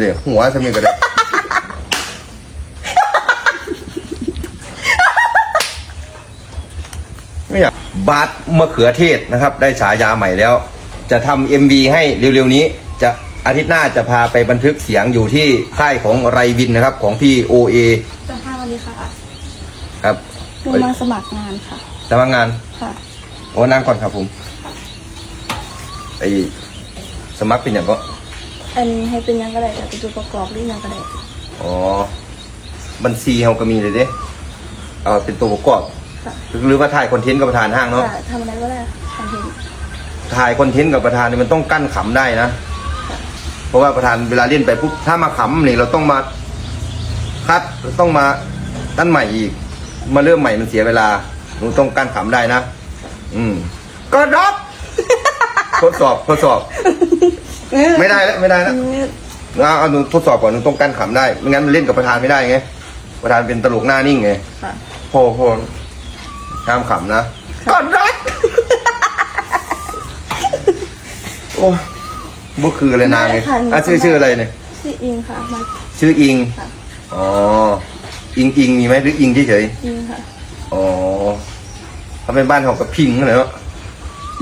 เดี๋ยวหัวสมีก็ได้ไม่อยากบาสมะเขือเทศนะครับ ได้ฉายาใหม่แล้ว จะทำเอ็มวีให้เร็วๆนี้ จะอาทิตย์หน้าจะพาไปบันทึกเสียงอยู่ที่ค่ายของไรวินนะครับ ของพี่โอเอจะห้าวันนี้ค่ะครับหนูมาสมัครงานค่ะสมัครงานค่ะโอ้นั่งก่อนครับผมไอสมัครเป็นอย่างก็ อันให้เป็นยังก็ได้แต่เป็นตัวประกอบหรือยังก็ได้อ๋อ บัญชีเขาก็มีเลยเด้เอาเป็นตัวประกอบ ค่ะหรือว่าถ่ายคอนเทนต์กับประธานห้างเนาะ ค่ะทำอะไรก็ได้ทำเห็นถ่ายคอนเทนต์กับประธานเนี่ยมันต้องกั้นขำได้นะ เพราะว่าประธานเวลาเล่นไปปุ๊บถ้ามาขำเนี่ยเราต้องมาคัดต้องมาตั้นใหม่อีก มาเริ่มใหม่มันเสียเวลาหนูต้องกั้นขำได้นะ อืม ก็รับ ทดสอบทดสอบ ไม่ได้แล้วไม่ได้แล้วเอาเอาหนูทดสอบก่อนหนูต้องกั้นขำได้ไม่งั้นมันเล่นกับประธานไม่ได้ไงประธานเป็นตลกหน้านิ่งไงค่ะโพ่อพ่อห้ามขำนะกอดรักโอ้บ่คือเลยนางเลยอะชื่อชื่ออะไรเนี่ยชื่ออิงค่ะมา ชื่ออิงค่ะ อ๋ออิงอิงมีไหมหรืออิงเฉยอิงค่ะๆอ๋อเขาเป็นบ้านของกับพิงเหรอ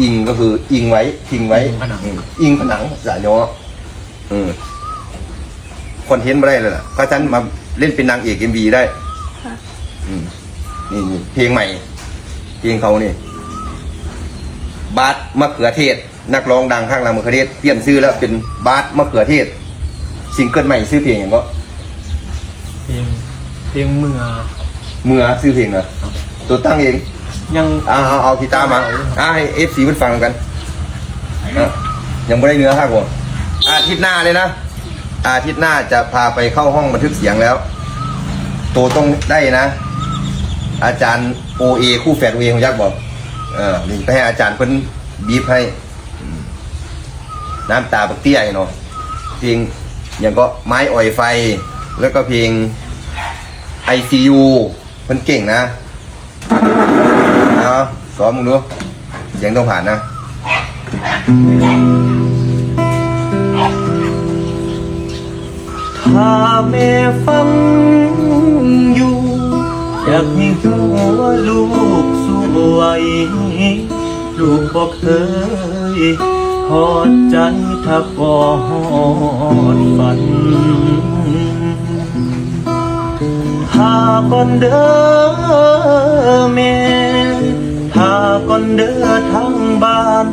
อิงก็คืออิงไว้พิงไว้อิงผนัง อืมอิงผนังสายโยอืมคอนเทนต์ไม่ได้เลยล่ะเพราะฉันมาเล่นเป็นนางเอกเอ็มบีได้ค่ะ อืมนี่นี่เพลงใหม่ เพลงเขานี่ บาสมะเขือเทศ นักร้องดังข้างลำมะเขือเทศเปลี่ยนชื่อแล้วเป็นบาสมะเขือเทศซิงเกิลใหม่ชื่อเพลงอย่างก็ เพลงเพลงเมื่อ เมื่อชื่อเพลงเหรอตัวตั้งเอง ยังเอาเอาเอากีตาร์มาอ่าให้เอฟซีมันฟังกันอะยังไม่ได้เนื้อครับผมอาทิตย์หน้าเลยนะ อาทิตย์หน้าจะพาไปเข้าห้องบันทึกเสียงแล้ว ตัวต้องได้นะ อาจารย์โอเอคู่แฝดโอเอของยักษ์บอกเออนี่ไปให้อาจารย์เพิ่นบีบให้อืมน้ำตาบักเตี้ยเนาะเพลงอย่างก็ไม้อ่อยไฟ แล้วก็เพลง ICU เพิ่นเก่งนะ เอาซ้อมมึงดูเสียงต้องผ่านนะถ้าแม่ฟังอยู่ อยากให้หัวลูกสวยลูกบอกเคยทอดใจถ้าบ่อดฝันถ้าก่อนเด้อแม่ ถ้าก่อนเด้อทั้งบ้าน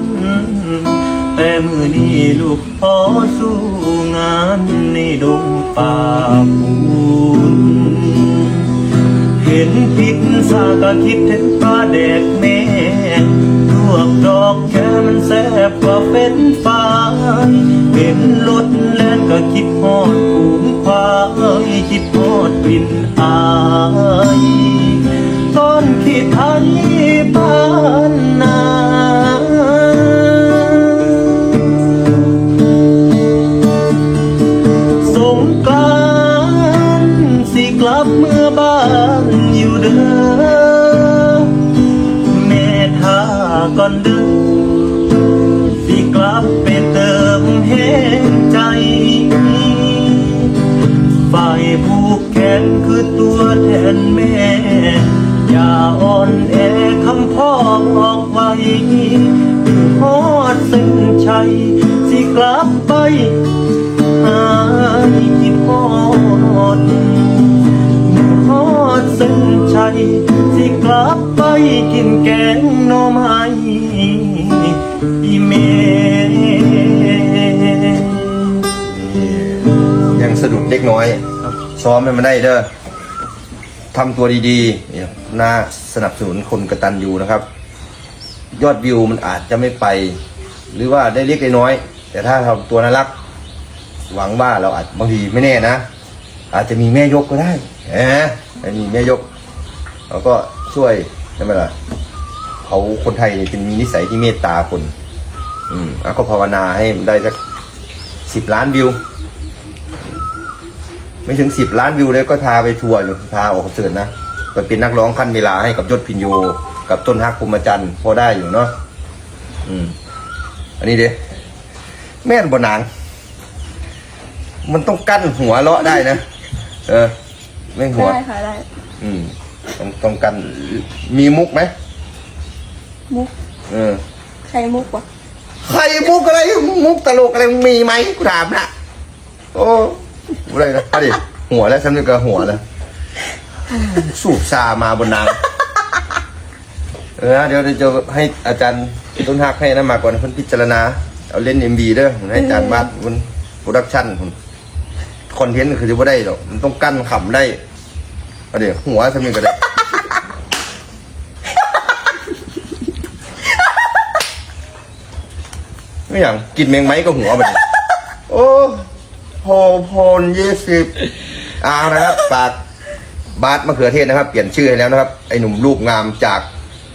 แต่มือนี้ลูกขอสู้งานในดงป่าปูนเห็นพิษสากะคิดถึงปลาแดกแม่รวบดอกแค่มันแซ่บกว่าเป็นฟาเห็นรถแล่นก็คิดฮอดผูงควายคิดฮอดกลิ่นอาย แทนแม่ อย่าอ่อนแอคำพ่อบอกไว้ฮอดเส้นชัย สิกลับไปหายคิดฮอดฮอดเส้นชัย สิกลับไปกินแกงหน่อไม้อีเมยังสะดุดเล็กน้อย ซ้อมให้มันได้เด้อ ทำตัวดีๆน่าสนับสนุนคนกระตันยูนะครับ ยอดวิวมันอาจจะไม่ไป หรือว่าได้เล็กได้น้อย แต่ถ้าทำตัวน่ารัก หวังว่าเราอาจบางทีไม่แน่นะ อาจจะมีแม่ยกก็ได้เออไม่มีแม่ยก เราก็ช่วยใช่ไหมล่ะเขาคนไทยเนี่ยเป็นมีนิสัยที่เมตตาคน อืมแล้วก็ภาวนาให้มันได้สักสิบล้านวิว ไม่ถึงสิบล้านวิวเลยก็ทาไปทัวร์อยู่ทาออกคอนเสิร์ตนะไปเป็นนักร้องขั้นเวลาให้กับยศพินโย กับต้นฮักภูมิจันทร์พอได้อยู่เนาะอืม อันนี้เด้แม่นบนหนังมันต้องกั้นหัวเลาะได้นะ เออ ไม่หัว ได้ค่ะได้ อืมต้องต้องกันมีมุกไหมมุก เออ ใครมุกวะใครมุกอะไร มุกตลกอะไรมึงมีไหมกูถามนะโอ้ อะไรนะเอาดิหัวแล้วฉันนี่ก็หัวแล้ว สูบซามาบนนางเออเดี๋ยวเดี๋ยวจะให้อาจารย์ต้นหักให้นะมาก่อนเพิ่นพิจารณา เอาเล่นเอ็มบีเด้อให้อาจารย์บัสบนโปรดักชั่นผมคอนเทนต์คือจะไม่ได้หรอกมันต้องกั้นขำได้เอาดี๋ยวหัวทำยังไงก็ได้ไม่อย่างกินแมงไม้ก็หัวไปเลย โพโพนยี่สิบเอานะครับฝากบาสมะเขือเทศนะครับ เปลี่ยนชื่อให้แล้วนะครับ ไอ้หนุ่มรูปงามจาก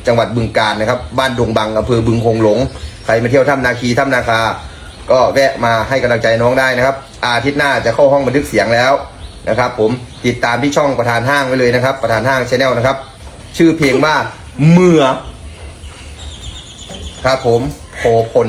จังหวัดบึงกาฬนะครับ บ้านดงบังอำเภอบึงคงหลง ใครมาเที่ยวถ้ำนาคีถ้ำนาคา ก็แวะมาให้กำลังใจน้องได้นะครับ อาทิตย์หน้าจะเข้าห้องบันทึกเสียงแล้วนะครับ ผมติดตามที่ช่องประธานห้างไว้เลยนะครับ ประธานห้างชาแนลนะครับ ชื่อเพลงว่าเมื่อครับผมโพพล